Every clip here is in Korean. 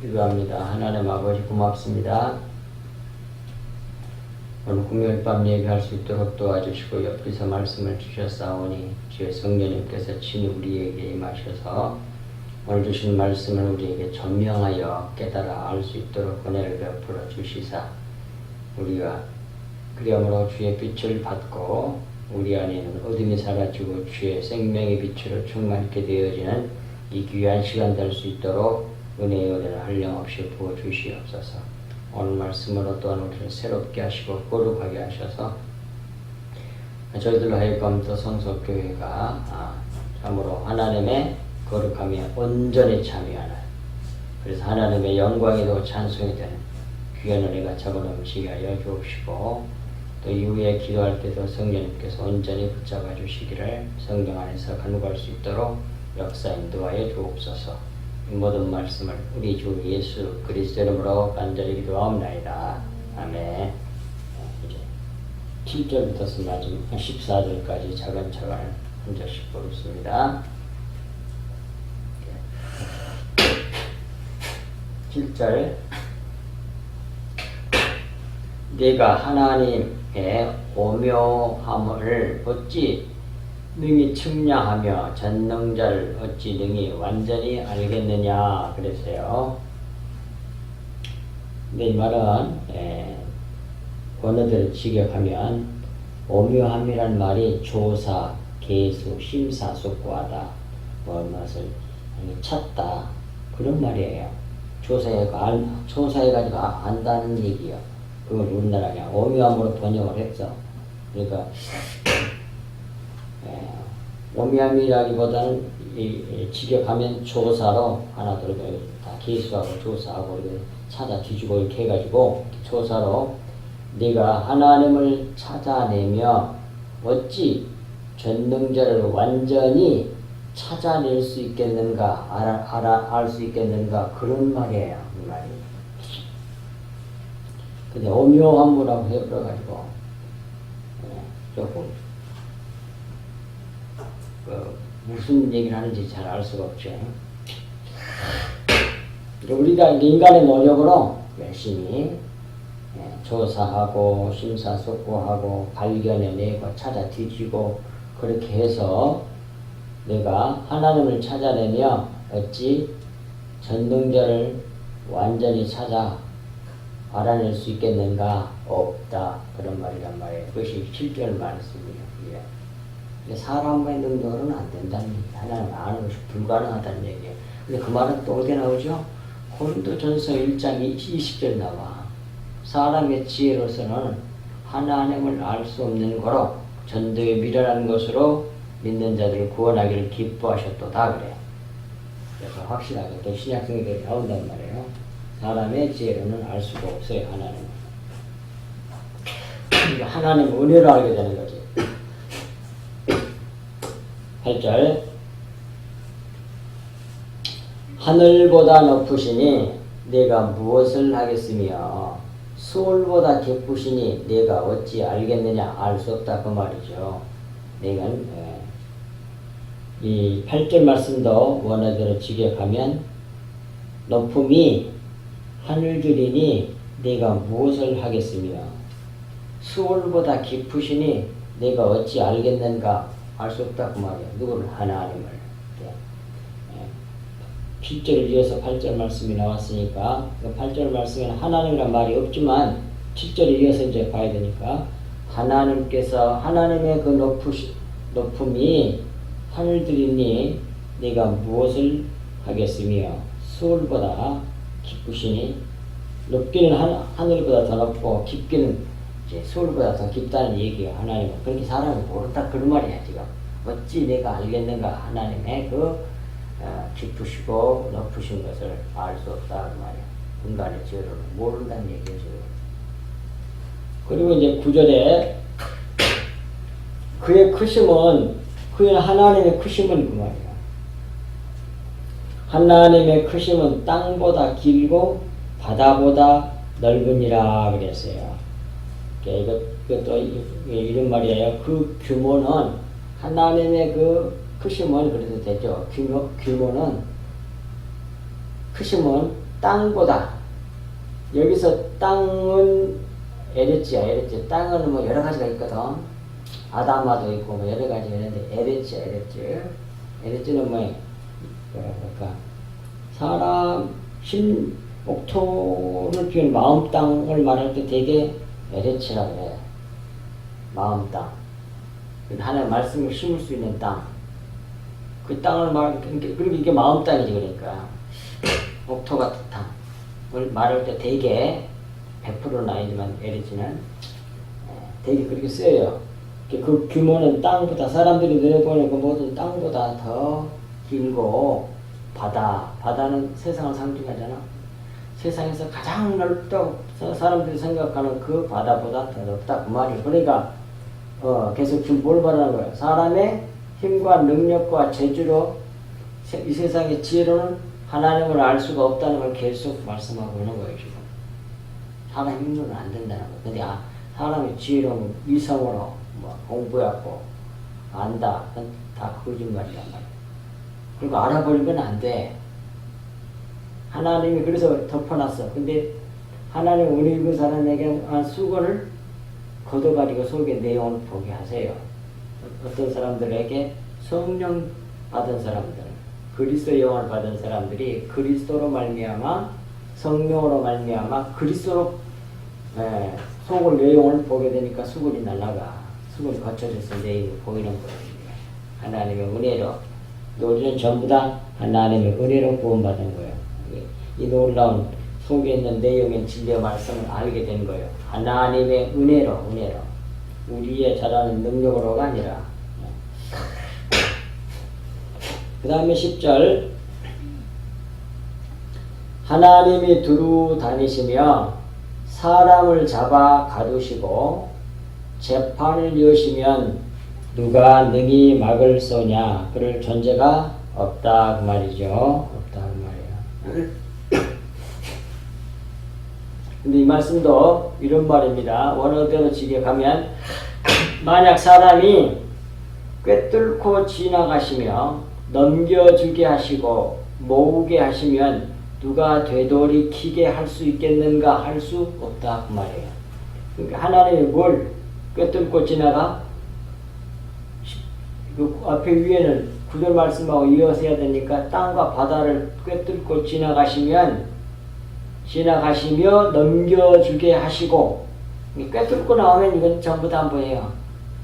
기도합니다. 하나님 아버지 고맙습니다. 오늘 금요일 밤 예배할 수 있도록 도와주시고 옆에서 말씀을 주셨사오니 주의 성령님께서 친히 우리에게 임하셔서 오늘 주신 말씀을 우리에게 전명하여 깨달아 알 수 있도록 은혜를 베풀어 주시사 우리가 그리함으로 주의 빛을 받고 우리 안에는 어둠이 사라지고 주의 생명의 빛으로 충만케 되어지는 이 귀한 시간 될 수 있도록 은혜의 은혜를 한량없이 부어 주시옵소서. 오늘 말씀으로 또한 우리를 새롭게 하시고 거룩하게 하셔서 저희들로 하여금 더 성소교회가 아, 참으로 하나님의 거룩함에 온전히 참여하는 그래서 하나님의 영광이 도 찬송이 되는 귀한 은혜가 적어넘치게 하여 주옵시고 또 이후에 기도할 때도 성령님께서 온전히 붙잡아 주시기를 성령 안에서 간구할 수 있도록 역사 인도하여 주옵소서 이 모든 말씀을 우리 주 예수 그리스도 이름으로 간절히 기도하옵나이다. 아멘 이제 7절부터 마지막 14절까지 차근차근 한 절씩 보겠습니다. 7절 네가 하나님의 오묘함을 어찌 능히 측량하며 전능자를 어찌 능히 완전히 알겠느냐 그랬어요. 근데 이 말은 예, 원어대로 직역하면 오묘함이란 말이 조사, 계수, 심사숙고하다 뭐 것을 찾다 그런 말이에요. 조사해 알, 조사해가지고 아- 안다는 얘기요. 그걸 우리나라 그냥 오묘함으로 번역을 했어. 그러니까 예, 오묘함이라기보다는 이, 이 직역하면 조사로 하나 들어가요. 다 계수하고 조사하고 찾아 뒤지고 이렇게 해가지고 조사로 네가 하나님을 찾아내며 어찌 전능자를 완전히 찾아낼 수 있겠는가 알아, 알아, 알 수 있겠는가 그런 말이에요 이 말이 근데 오묘함이라고 해버려가지고 예, 조금 그 무슨 얘기를 하는지 잘 알 수가 없죠. 우리가 인간의 노력으로 열심히 예, 조사하고 심사숙고하고 발견해내고 찾아 뒤지고 그렇게 해서 내가 하나님을 찾아내며 어찌 전능자를 완전히 찾아 알아낼 수 있겠는가? 없다. 그런 말이란 말이에요. 그것이 7절 말씀이에요. 예. 근데 사람의 능력으로는 안 된다는 얘기. 하나님 아는 것이 불가능하다는 얘기예요. 근데 그 말은 또 어디 나오죠? 고린도 전서 1장 20절 나와. 사람의 지혜로서는 하나님을 알 수 없는 거로 전도에 미련한 것으로 믿는 자들을 구원하기를 기뻐하셨도다 그래. 그래서 확실하게 또 신약성경에 나온단 말이에요. 사람의 지혜로는 알 수가 없어요, 하나님은. 그러니까 하나님 은혜로 알게 되는 거지. 8절 하늘보다 높으시니 내가 무엇을 하겠으며 수월보다 깊으시니 내가 어찌 알겠느냐 알 수 없다 그 말이죠. 내가 예. 이 8절 말씀도 원어대로 직역하면 높음이 하늘들이니 내가 무엇을 하겠으며 수월보다 깊으시니 내가 어찌 알겠는가 알 수 없다 그 말이야. 누구를 하나님을. 예. 7절을 이어서 8절 말씀이 나왔으니까 그 8절 말씀에는 하나님이란 말이 없지만 7절을 이어서 이제 봐야 되니까 하나님께서 하나님의 그 높으시, 높음이 하늘들이니 내가 무엇을 하겠으며 수월보다 깊으시니 높기는 하, 하늘보다 더 높고 깊기는 이제 서울보다 더 깊다는 얘기가 하나님은. 그렇게 사람이 모른다. 그런 말이야 지금. 어찌 내가 알겠는가? 하나님의 그 어, 깊으시고 높으신 것을 알 수 없다. 그 말이야. 인간의 죄로는 모른다는 얘기죠 그리고 이제 구절에 그의 크심은 그의 하나님의 크심은 그 말이야. 하나님의 크심은 땅보다 길고 바다보다 넓으니라 그랬어요. 이것, 이것도 이런 말이에요. 그 규모는 하나님의 그 크심은 그래도 되죠. 규모, 규모는 크심은 땅보다. 여기서 땅은 에레지야 에레지 땅은 뭐 여러 가지가 있거든. 아담아도 있고 뭐 여러 가지가 있는데 에레지야 에레지 에레지는 뭐 뭐랄까. 사람 신 옥토를 피운 마음 땅을 말할 때 되게 에레치라 그래 마음 땅. 하나의 말씀을 심을 수 있는 땅. 그 땅을 말 그리고 이게 마음 땅이지 그러니까. 옥토 같은 땅을 말할 때 되게 100%는 아니지만 에리지는 되게 그렇게 쓰여요. 그 규모는 땅보다 사람들이 내려보는 그 모든 땅보다 더 길고 바다. 바다는 세상을 상징하잖아. 세상에서 가장 넓다고 사람들이 생각하는 그 바다보다 더 넓다 그 말이에요. 그러니까 어, 계속 지금 뭘 말하는 거예요? 사람의 힘과 능력과 재주로 세- 이 세상의 지혜로는 하나님을 알 수가 없다는 걸 계속 말씀하고 있는 거예요, 지금. 사람 힘으로는 안 된다는 거. 근데 아, 사람의 지혜로운 이성으로 뭐 공부해갖고 안다. 다 거짓말이란 말이야. 그리고 알아버리면 안 돼. 하나님이 그래서 덮어놨어. 근데 하나님 은혜 입은 사람에게 한 수건을 걷어가지고 속에 내용을 보게 하세요. 어떤 사람들에게 성령 받은 사람들, 그리스도 영을 받은 사람들이 그리스도로 말미암아 성령으로 말미암아 그리스도로 예, 속을 내용을 보게 되니까 수건이 날라가 수건이 거쳐져서 내용이 보이는 거예요. 하나님의 은혜로 우리는 전부 다 하나님의 은혜로 구원받은 거예요. 이- 이 놀라운 속에 있는 내용의 진리의 말씀을 알게 된 거예요. 하나님의 은혜로 은혜로. 우리의 잘하는 능력으로가 아니라. 그 다음에 10절. 하나님이 두루 다니시며 사람을 잡아 가두시고 재판을 여시면 누가 능히 막을 쏘냐? 그럴 존재가 없다. 그 말이죠. 없다. 그 말이에요 근데 이 말씀도 이런 말입니다 원어대로 지게 가면 만약 사람이 꿰뚫고 지나가시며 넘겨주게 하시고 모으게 하시면 누가 되돌이키게 할 수 있겠는가 할 수 없다 그 말이에요. 그러니까 하나님이 뭘 꿰뚫고 지나가? 그 앞에 위에는 구절 말씀하고 이어서 해야 되니까 땅과 바다를 꿰뚫고 지나가시면 지나가시며 넘겨주게 하시고 꿰뚫고 나오면 이건 전부 다 뭐예요?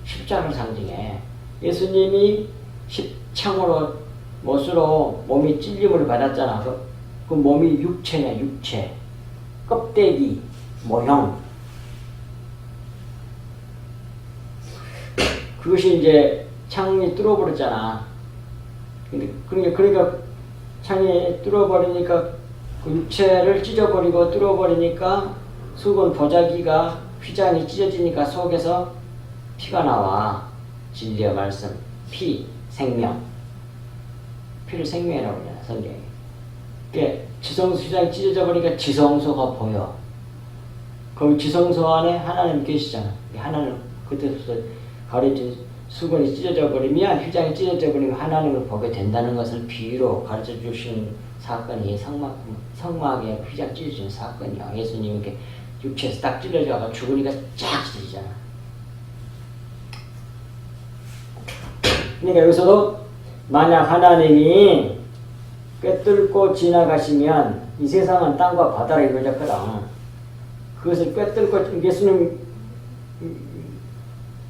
십자가를 상징해. 예수님이 십창으로 못으로 몸이 찔림을 받았잖아. 그, 그 몸이 육체냐 육체. 껍데기 모형. 그것이 이제 창이 뚫어버렸잖아. 근데 그러니까 그러니까 창이 뚫어버리니까 그 육체를 찢어버리고 뚫어버리니까 수건 보자기가 휘장이 찢어지니까 속에서 피가 나와. 진리의 말씀. 피, 생명. 피를 생명이라고 그러잖아, 성경이. 그게 지성소 휘장이 찢어져 버리니까 지성소가 보여. 그 지성소 안에 하나님 계시잖아. 하나님 그때부터 가르친 수건이 찢어져 버리면 휘장이 찢어져 버리면 하나님을 보게 된다는 것을 비유로 가르쳐 주신 사건이 성막 성막에 휘장 찢어지는 사건이야. 예수님 이렇게 육체에서 딱 찢어져가 죽으니까 쫙 찢어지잖아. 그러니까 여기서도 만약 하나님이 꿰뚫고 지나가시면 이 세상은 땅과 바다를 이루어졌거든. 그것을 꿰뚫고 예수님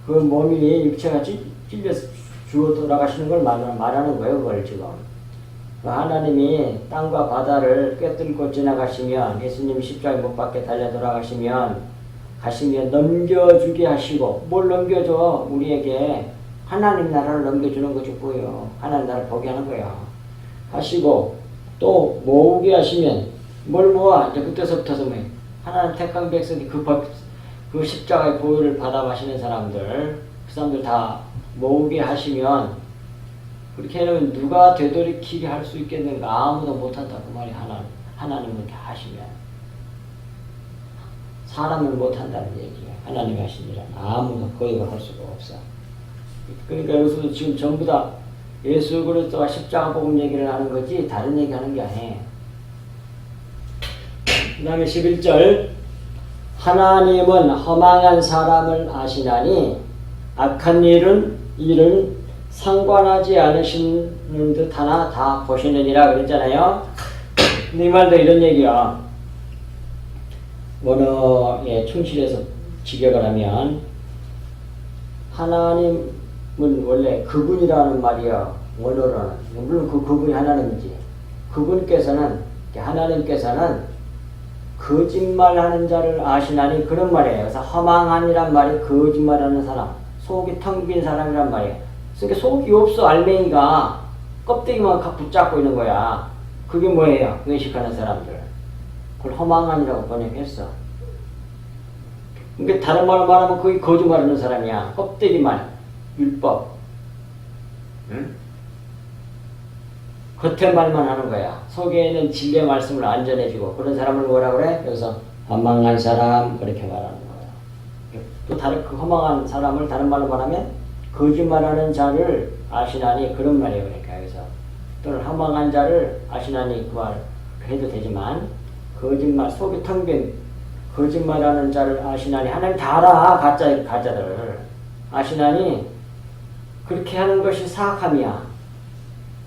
그 몸이 육체가 찢- 찔려서 죽어 돌아가시는 걸 말하는, 말하는 거예요, 그걸 지금. 그 하나님이 땅과 바다를 꿰뚫고 지나가시면 예수님 십자가에 못 박게 달려 돌아가시면 가시면 넘겨주게 하시고 뭘 넘겨줘? 우리에게 하나님 나라를 넘겨주는 거지 뭐예요 하나님 나라를 보게 하는 거야. 하시고 또 모으게 하시면 뭘 모아? 이제 그때서부터서 뭐 하나님 택한 백성이 그, 법, 그 십자가의 보혈을 받아 마시는 사람들 그 사람들 다 모으게 하시면 그렇게 해놓으면 누가 되돌이키게 할 수 있겠는가? 아무도 못한다. 그 말이 하나 하나님은 이렇게 하시면 사람은 못한다는 얘기예요. 하나님이 하신 일은 아무도 거의 할 수가 없어. 그러니까 여기서도 지금 전부 다 예수 그리스도와 십자가 복음 얘기를 하는 거지 다른 얘기 하는 게 아니에요. 그 다음에 11절. 하나님은 허망한 사람을 아시나니 악한 일은 일은 상관하지 않으시는 듯 하나 다 보시느니라 그랬잖아요. 근데 이 말도 이런 얘기야. 원어에 충실해서 직역을 하면 하나님은 원래 그분이라는 말이야. 원어로는. 물론 그 그분이 하나님이지. 그분께서는 하나님께서는 거짓말하는 자를 아시나니 그런 말이에요. 그래서 허망한이란 말이 거짓말하는 사람, 속이 텅 빈 사람이란 말이에요. 그러니까 속이 없어 알맹이가 껍데기만 가- 붙잡고 있는 거야. 그게 뭐예요? 외식하는 사람들. 그걸 허망한이라고 번역했어. 그러니까 다른 말로 말하면 그게 거짓말하는 사람이야. 껍데기만 율법. 응? 겉에 말만 하는 거야. 속에 있는 진리의 말씀을 안 전해주고 그런 사람을 뭐라 그래? 여기서 허망한 사람 그렇게 말하는 거야. 또 다른 그 허망한 사람을 다른 말로 말하면 거짓말하는 자를 아시나니 그런 말이에요. 그러니까 여기서 또는 허망한 자를 아시나니 그 말 해도 되지만 거짓말 속이 텅 빈 거짓말하는 자를 아시나니 하나님 다 알아 가짜 가짜들을 아시나니 그렇게 하는 것이 사악함이야.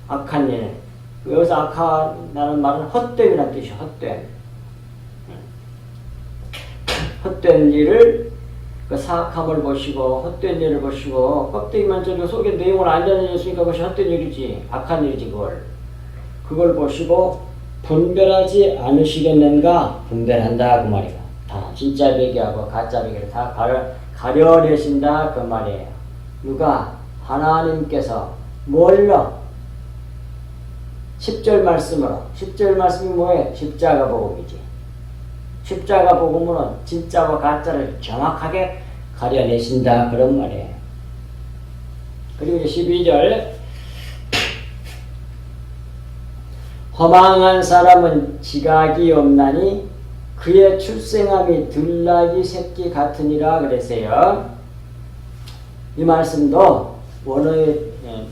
악한 일. 여기서 악하다는 말은 헛됨이라는 뜻이야, 헛됨. 헛된 일을, 그 사악함을 보시고, 헛된 일을 보시고, 껍데기만 저리고 속에 내용을 안 전해줬으니까 그것이 헛된 일이지. 악한 일이지, 그걸. 그걸 보시고, 분별하지 않으시겠는가? 분별한다, 그 말이야. 다, 진짜 배기하고 가짜 배기를 다 가려, 가려내신다, 그 말이에요. 누가? 하나님께서 뭘로? 10절 말씀으로 10절 말씀이 뭐예요? 십자가 복음이지. 십자가 복음으로 진짜와 가짜를 정확하게 가려내신다 그런 말이에요. 그리고 이제 12절 허망한 사람은 지각이 없나니 그의 출생함이 들나귀 새끼 같으니라 그랬어요. 이 말씀도 원어에 예,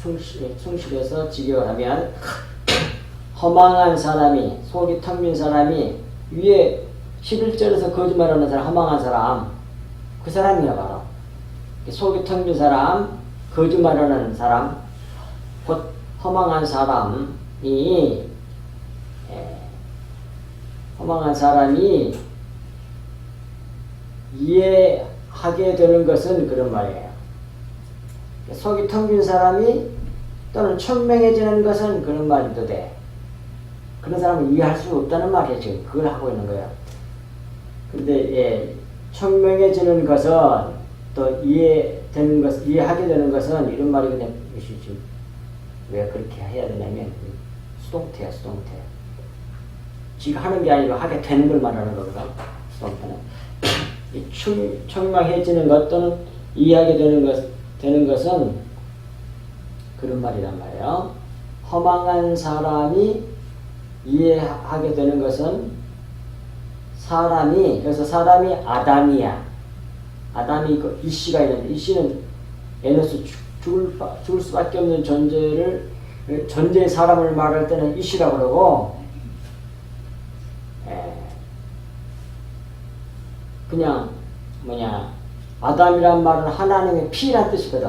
충실, 충실 해서 직역을 하면 허망한 사람이 속이 텅빈 사람이 위에 11절에서 거짓말하는 사람 허망한 사람 그 사람이야 바로 속이 텅빈 사람 거짓말하는 사람 곧 허망한 사람이 예, 허망한 사람이 이해하게 되는 것은 그런 말이에요. 속이 텅빈 사람이 또는 천명해지는 것은 그런 말도 돼. 그런 사람을 이해할 수 없다는 말이에요. 지금 그걸 하고 있는 거예요. 근데 예, 천명해지는 것은 또 이해되는 것, 이해하게 되는 것은 이런 말이 그냥 지금 왜 그렇게 해야 되냐면 수동태야 수동태. 지금 하는 게 아니고 하게 되는 걸 말하는 거거든. 수동태는. 이 청, 청명해지는 것 또는 이해하게 되는 것, 되는 것은 그런 말이란 말이에요. 허망한 사람이 이해하게 되는 것은 사람이, 그래서 사람이 아담이야. 아담이 그 이씨가 있는데, 이씨는 에너스 죽을, 바- 죽을 수밖에 없는 존재를, 존재의 사람을 말할 때는 이씨라고 그러고, 에, 그냥 뭐냐 아담이란 말은 하나님의 피란 뜻이거든.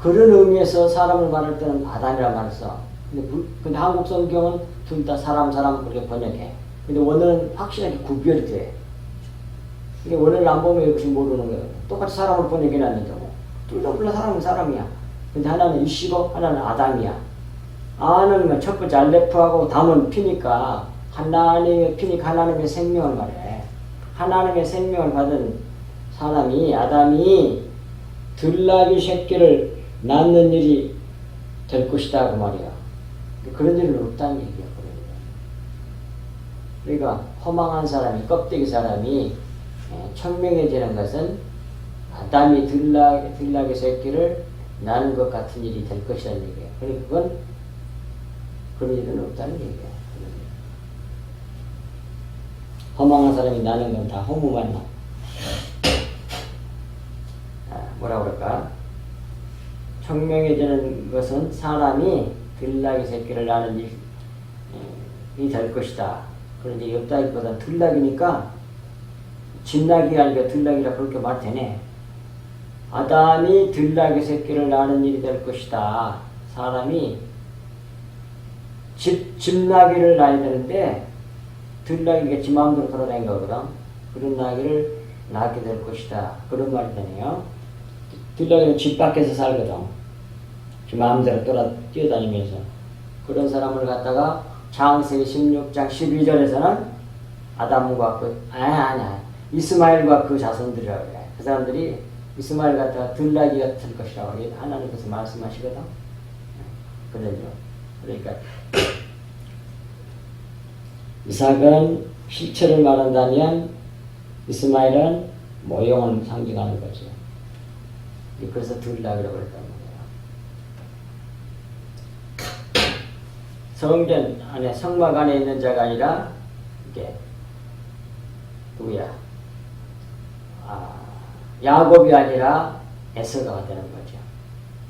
그런 의미에서 사람을 말할 때는 아담이란 말을 써. 근데, 부- 근데 한국 성경은 둘 다 사람 사람 그렇게 번역해. 근데 원어는 확실하게 구별이 돼. 이게 원어를 안 보면 이것이 모르는 거예요. 똑같이 사람을. 둘다 몰라 사람은 사람이야. 근데 하나는 이씨고 하나는 아담이야. 아는 뭐첫 번째 알레프하고 담은 피니까 하나님의 피니까 하나님의 생명을 말해. 하나님의 생명을 받은 사람이 아담이 들나귀 새끼를 낳는 일이 될 것이다 그 말이야. 그런 일은 없다는 얘기야. 일은. 그러니까 허망한 사람이 껍데기 사람이 예, 청명해지는 것은 아담이 들나귀, 들나귀 새끼를 낳는 것 같은 일이 될 것이라는 얘기야. 그러니까 그건 그런 일은 없다는 일. 허망한 사람이 나는 건 다 허무만 나. 아, 뭐라 그럴까? 청명해지는 것은 사람이 들나귀 새끼를 낳는 일이 될 것이다. 그런데 엽다기보다 들락이니까 진락이가 아니라 들락이라 그렇게 말 되네. 아담이 들락의 새끼를 낳는 일이 될 것이다. 사람이 집, 집나기를 낳아야 되는데 들나기가 지 마음대로 돌아다닌 거거든. 그런 나기를 낳게 될 것이다. 그런 말이 되네요. 들나기는 집 밖에서 살거든. 지 마음대로 돌아 뛰어다니면서. 그런 사람을 갖다가 장세기 16장 12절에서는 아담과 그, 아니, 아니, 아니. 이스마엘과 그 자손들이라고 그래. 그 사람들이 이스마엘 갖다가 들나기 같은 것이라고 하나님께서 말씀하시거든. 그러죠. 그러니까 이삭은 실체를 말한다면 이스마엘은 모형을 상징하는 거죠. 그래서 둘이라고 그랬단 말이에요. 성전 안에 성막 안에 있는 자가 아니라 이게 누구야? 아, 야곱이 아니라 에서가 되는 거죠.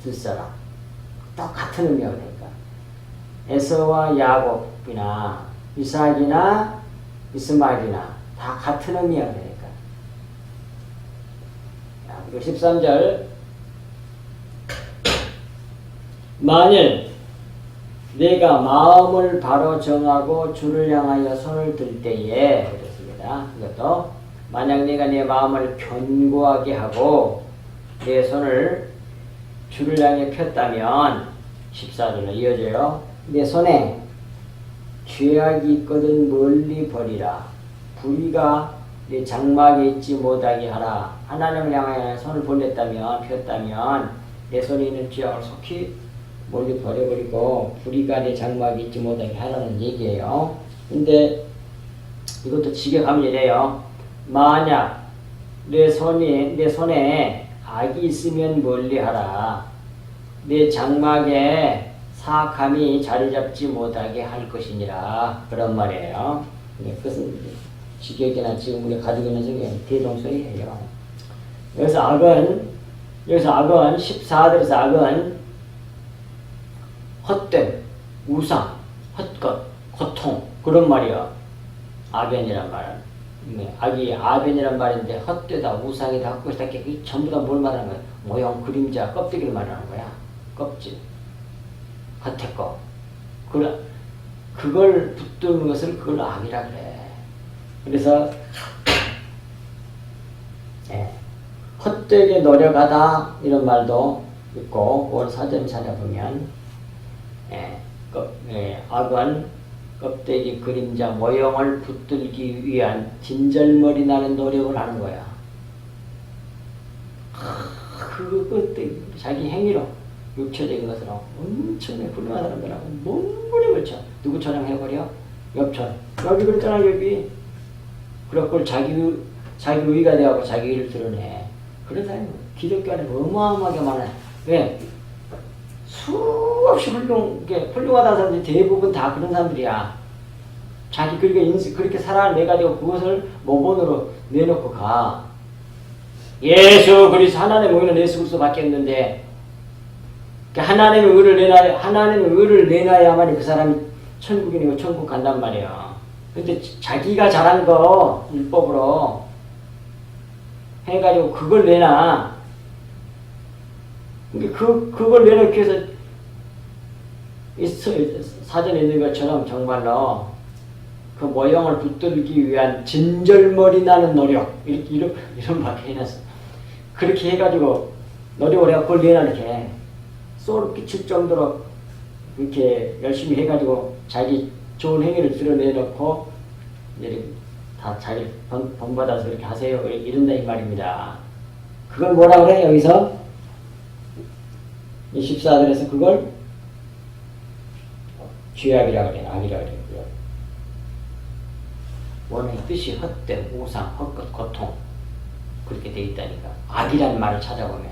두 사람 똑같은 의미가 되니까 에서와 야곱이나 이삭이나 이스마엘이나 다 같은 의미가 되니까. 자, 그리고 13절 만일 내가 마음을 바로 정하고 주를 향하여 손을 들 때에 그렇습니다. 이것도 만약 내가 내 마음을 견고하게 하고 내 손을 주를 향해 폈다면 14절로 이어져요. 내 손에 죄악이 있거든 멀리 버리라. 불의가 내 장막에 있지 못하게 하라. 하나님을 향하여 손을 보냈다면 폈다면 내 손에 있는 죄악을 속히 멀리 버려버리고 불의가 내 장막에 있지 못하게 하라는 얘기예요. 근데 이것도 지게 가면 이래요. 만약 내 손이 내 손에 악이 있으면 멀리하라. 내 장막에 사악함이 자리 잡지 못하게 할 것이니라 그런 말이에요. 네, 그것은 지격이나 지금 우리가 가지고 있는 중에 대동소이예요. 여기서 악은 여기서 악은 14절에서 악은 헛됨, 우상, 헛것, 고통 그런 말이야. 아벤이란 말은 네, 악이 아벤이란 말인데 헛되다, 우상이다, 헛것이다 이게 전부 다 뭘 말하는 거야? 모형, 그림자, 껍데기를 말하는 거야. 껍질. 겉에 거. 그걸, 그걸 붙드는 것을 그걸 악이라 그래. 그래서, 예, 헛되게 노력하다, 이런 말도 있고, 오늘 사전 찾아보면, 예, 껍, 예, 악은 껍데기 그림자 모형을 붙들기 위한 진절머리 나는 노력을 하는 거야. 그것도 자기 행위로 육체적인 것으로 엄청나게 훌륭한 사람들하고 몸부림을 쳐. 누구처럼 해버려? 옆처럼. 여기 그랬잖아, 여기. 그래갖고 자기, 의- 자기 의가 되고 자기 의를 드러내. 그런 사람이 기독교 안에 어마어마하게 많아요. 왜? 수없이 훌륭하게, 훌륭하다는 사람들이 대부분 다 그런 사람들이야. 자기 그렇게 인식, 그렇게 살아내가지고 그것을 모본으로 내놓고 가. 예수 그리스도 하나님의 의는 예수 그리스도밖에 없는데 그 하나님의 의를 내놔야 하나님의 의를 내놔야만이 그 사람이 천국이고 천국 간단 말이야. 근데 자기가 잘한 거 율법으로 해가지고 그걸 내놔. 근데 그 그걸 내놓기 위해서 사전에 있는 것처럼 정말로 그 모형을 붙들기 위한 진절머리 나는 노력 이렇게 이런 이런 말을 해놨어. 그렇게 해가지고 노력을 해가 그걸 내놔 이렇게 소름 끼칠 정도로 이렇게 열심히 해가지고 자기 좋은 행위를 드러내놓고 이렇게 다 자기 본, 본받아서 이렇게 하세요 이런다 이 말입니다. 그걸 뭐라 그래 여기서 이 14절에서 그걸 죄악이라 그래 악이라 그래요. 원의 뜻이 헛됨, 우상, 헛것, 고통 그렇게 돼 있다니까 악이라는 말을 찾아보면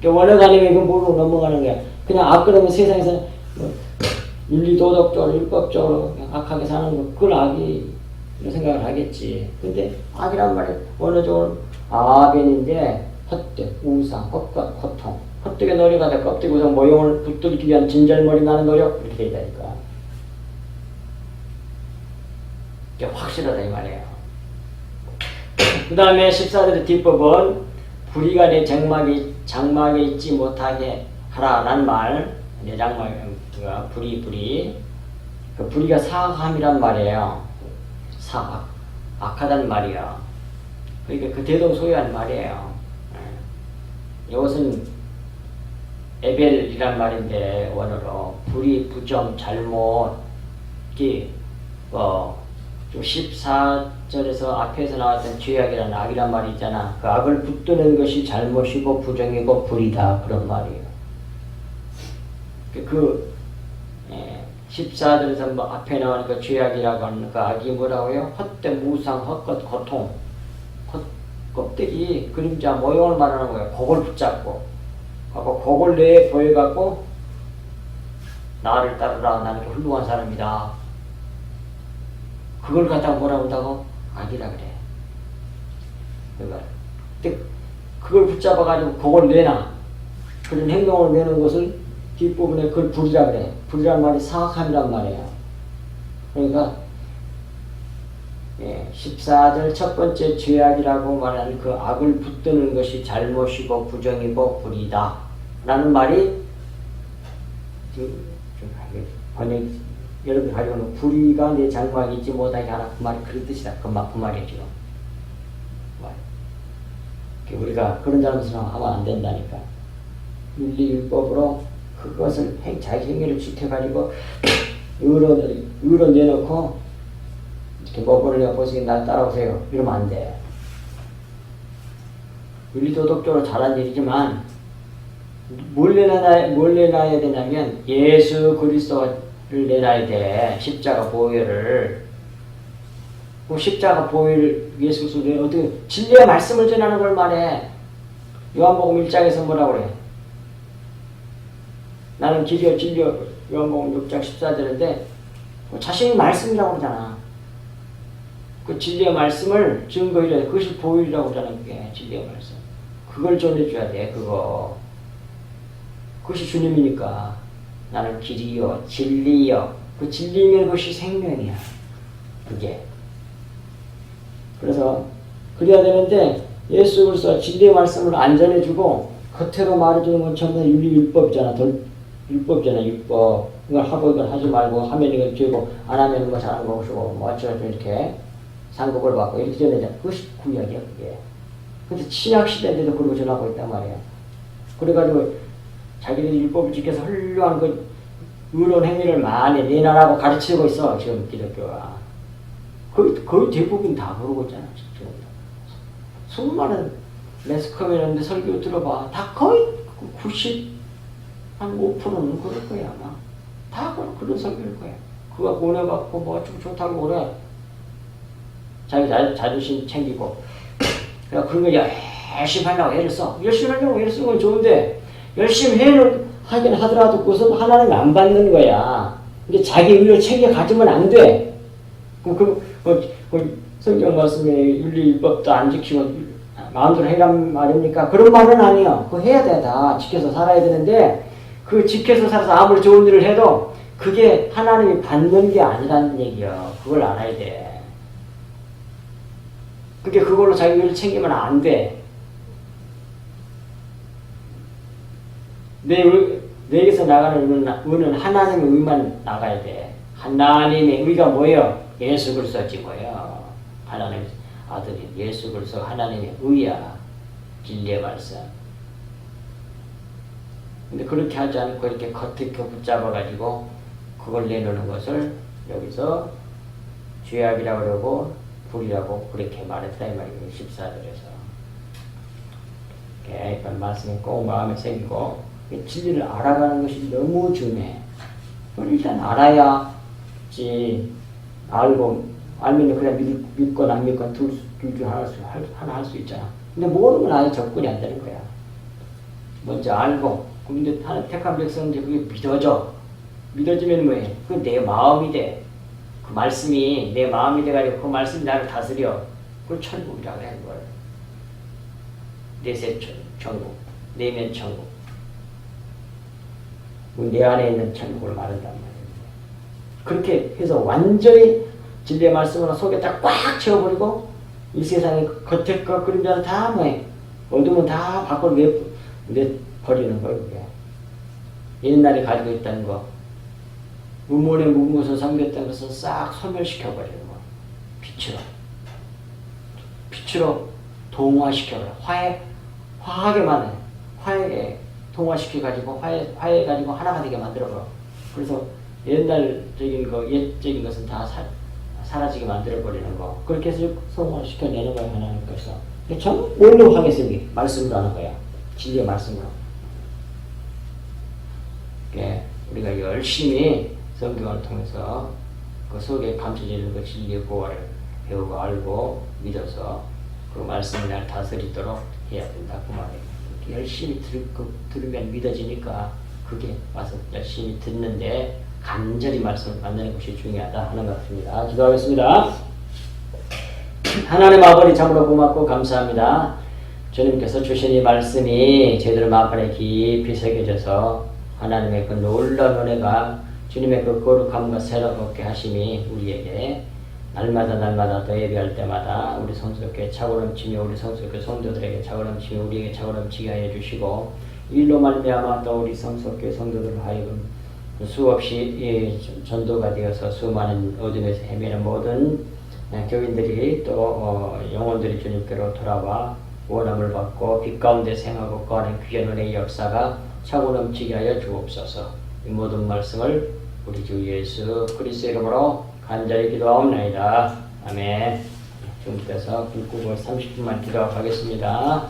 그러니까 원어가 아니면 이건 모르고 넘어가는 거야. 그냥 악 그러면 세상에서 뭐 윤리 도덕적으로 율법적으로 악하게 사는 거 그걸 악이 이런 생각을 하겠지. 근데 악이란 말이 원어적으로 아벤인데 헛됨, 우상, 헛것, 고통 헛되게 노력하다 껍데기 우상 모형을 붙들기 위한 진절머리 나는 노력 이렇게 돼 있다니까. 이게 확실하다 이 말이에요. 그 다음에 14절의 뒷부분 불의가 내 장막이, 장막에 있지 못하게 하라는 말, 내 장막가 불의 불의 그 불의가 사악함이란 말이에요. 사악, 악하다는 말이야. 그러니까 그 대동소이한 말이에요. 예. 이것은 에벨이란 말인데 원어로 불의, 부정, 잘못, 이 어, 좀 14절에서 앞에서 나왔던 죄악이라는 악이란 말이 있잖아. 그 악을 붙드는 것이 잘못이고 부정이고 불이다 그런 말이에요. 그, 그 예, 14절에서 뭐 앞에 나오는 그 죄악이라고 하는 그 악이 뭐라고요? 헛된 무상, 헛것, 고통, 헛, 껍데기, 그림자, 모형을 말하는 거예요. 그걸 붙잡고, 하고 그걸 내 보여갖고 나를 따르라. 나는 훌륭한 사람이다. 그걸 갖다가 뭐라 한다고? 악이라 그래. 근데 그걸 붙잡아가지고 그걸 내놔. 그런 행동을 내는 것을 뒷부분에 그걸 불이라 그래. 불이란 말이 사악함이란 말이에요. 그러니까 예, 14절 첫 번째 죄악이라고 말하는 그 악을 붙드는 것이 잘못이고 부정이고 불이다. 라는 말이 번역 여러분 가지고는 불의가 내 장막에 있지 못하게 하라 그 말이 그런 뜻이다. 그, 말, 그그 우리가 그런 잘못을 하면 안 된다니까. 윤리율법으로 그것을 행, 자기 행위를 지켜가지고 의로, 의로 내놓고 이렇게 내가 보시기 나 따라오세요. 이러면 안돼. 윤리도덕적으로 잘한 일이지만 뭘 내놔야, 뭘 내놔야 되냐면 예수 그리스도를 내놔야 돼. 십자가 보혈을. 그 십자가 보혈 예수 그리스도를 어떻게 진리의 말씀을 전하는 걸 말해. 요한복음 1장에서 뭐라고 그래? 나는 길이요 진리요 요한복음 6장 14절인데 그 자신이 말씀이라고 그러잖아. 그 진리의 말씀을 증거이라 그것이 보혈이라고 그러잖아. 그게 진리의 말씀. 그걸 전해줘야 돼. 그거. 그것이 주님이니까 나는 길이요 진리요. 그 진리면 그것이 생명이야. 그게. 그래서 그래야 되는데 예수 그리스도 진리의 말씀을 안 전해주고 겉으로 말해주는 건 전부 다 윤리 율법이잖아. 덜, 율법이잖아 율법 이걸 하고 이걸 하지 말고 하면 이걸 죄고 안 하면 뭐 잘하는 것이고 뭐 어쩌고 이렇게 상급을 받고 이렇게 전해잖아 그것이 구약이야 그게. 근데 신약 시대인데도 그러고 전하고 있단 말이야. 그래가지고 자기들이 율법을 지켜서 훌륭한 그 의로운 행위를 많이 내놔라고 가르치고 있어 지금 기독교가. 거의, 거의 대부분 다 그러고 있잖아 지금. 수많은 매스컴이라는데 설교 들어봐. 다 거의 90, 한 5%는 그럴 거야 아마. 다 그런, 그런 설교일 거야. 그거 보내갖고 뭐 좀 좋다고 그래. 자기 자, 자존심 챙기고. 그래 그런 거 열심히 하려고 애를 써. 열심히 하려고 애를 쓰는 건 좋은데 열심히 해는 하긴 하더라도 그것은 하나님 안 받는 거야. 이게 자기 의를 챙겨 가지면 안 돼. 그럼 그, 그, 그 성경 말씀에 윤리법도 안 지키고 마음대로 해란 말입니까? 그런 말은 아니야. 그거 해야 돼. 다 지켜서 살아야 되는데 그 지켜서 살아서 아무리 좋은 일을 해도 그게 하나님이 받는 게 아니라는 얘기야. 그걸 알아야 돼. 그게 그걸로 자기 의를 챙기면 안 돼. 내 의, 내게서 나가는 의는 하나님의 의만 나가야 돼. 하나님의 의가 뭐예요? 예수 그리스도지 뭐예요? 하나님 아들인 예수 그리스도 하나님의 의야. 진리의 말씀. 근데 그렇게 하지 않고 이렇게 겉에 붙잡아가지고 그걸 내놓는 것을 여기서 죄악이라고 그러고 불이라고 그렇게 말했다 이 말이에요. 14절에서. 그러니까 말씀이 꼭 마음에 새기고 진리를 알아가는 것이 너무 중요해. 일단 알아야지 알고 알면 그냥 믿, 믿거나 안 믿거나 둘중 하나, 하나 할 수 있잖아. 근데 모르면 아예 접근이 안 되는 거야. 먼저 알고 근데 하나 택한 백성인데 그게 믿어져. 믿어지면 뭐해? 그 내 마음이 돼. 그 말씀이 내 마음이 돼가지고 그 말씀이 나를 다스려. 그걸 천국이라고 하는 걸. 내세 천국, 내면 천국. 내 안에 있는 천국을 말한단 말이에요. 그렇게 해서 완전히 진리의 말씀으로 속에다 꽉 채워버리고 이 세상의 겉에 것 그림자는 다 뭐해 어둠은 다 밖으로 내, 내 버리는 거예요 그게. 옛날에 가지고 있다는 거. 우물에 묵고서 잠겼다는 것을 싹 소멸시켜버리는 거. 빛으로. 빛으로 동화시켜버려. 화해 화하게만 해. 화해 동화시켜가지고 화해 화해가지고 하나가 되게 만들어버려. 그래서 옛날적인 거 옛적인 것은 다 사, 사라지게 만들어버리는 거. 그렇게 해서 성화시켜내는 거야 하나님께서. 이게 전 원래 황해성이 말씀으로 하는 거야. 진리의 말씀으로. 예, 우리가 열심히 성경을 통해서 그 속에 감춰져 있는 그 진리의 보화를 배우고 알고 믿어서 그 말씀이 날 다스리도록 해야 된다 그 말이에요. 열심히 들, 그, 들으면 믿어지니까 그게 와서 열심히 듣는데 간절히 말씀을 만나는 것이 중요하다 하는 것 같습니다. 기도하겠습니다. 하나님 아버지 참으로 고맙고 감사합니다. 주님께서 주신 이 말씀이 저희들 마음판에 깊이 새겨져서 하나님의 그 놀라운 은혜가 주님의 그 거룩함과 새롭게 하심이 우리에게 날마다 날마다 더 예배할 때마다 우리 성스럽게 차고 넘치며 우리 성스럽게 성도들에게 차고 넘치며 우리에게 차고 넘치게 하여 주시고 일로 말미암아 또 우리 성스럽게 성도들 하여금 수없이 예, 전도가 되어서 수많은 어둠에서 헤매는 모든 예, 교인들이 또 어, 영혼들이 주님께로 돌아와 원함을 받고 빛 가운데 생하고 거하는 귀한 은혜의 역사가 차고 넘치게 하여 주옵소서. 이 모든 말씀을 우리 주 예수 그리스도 이름으로 간절히 기도하옵나이다. 아멘. 주님께서 불구고 30분만 기도하겠습니다.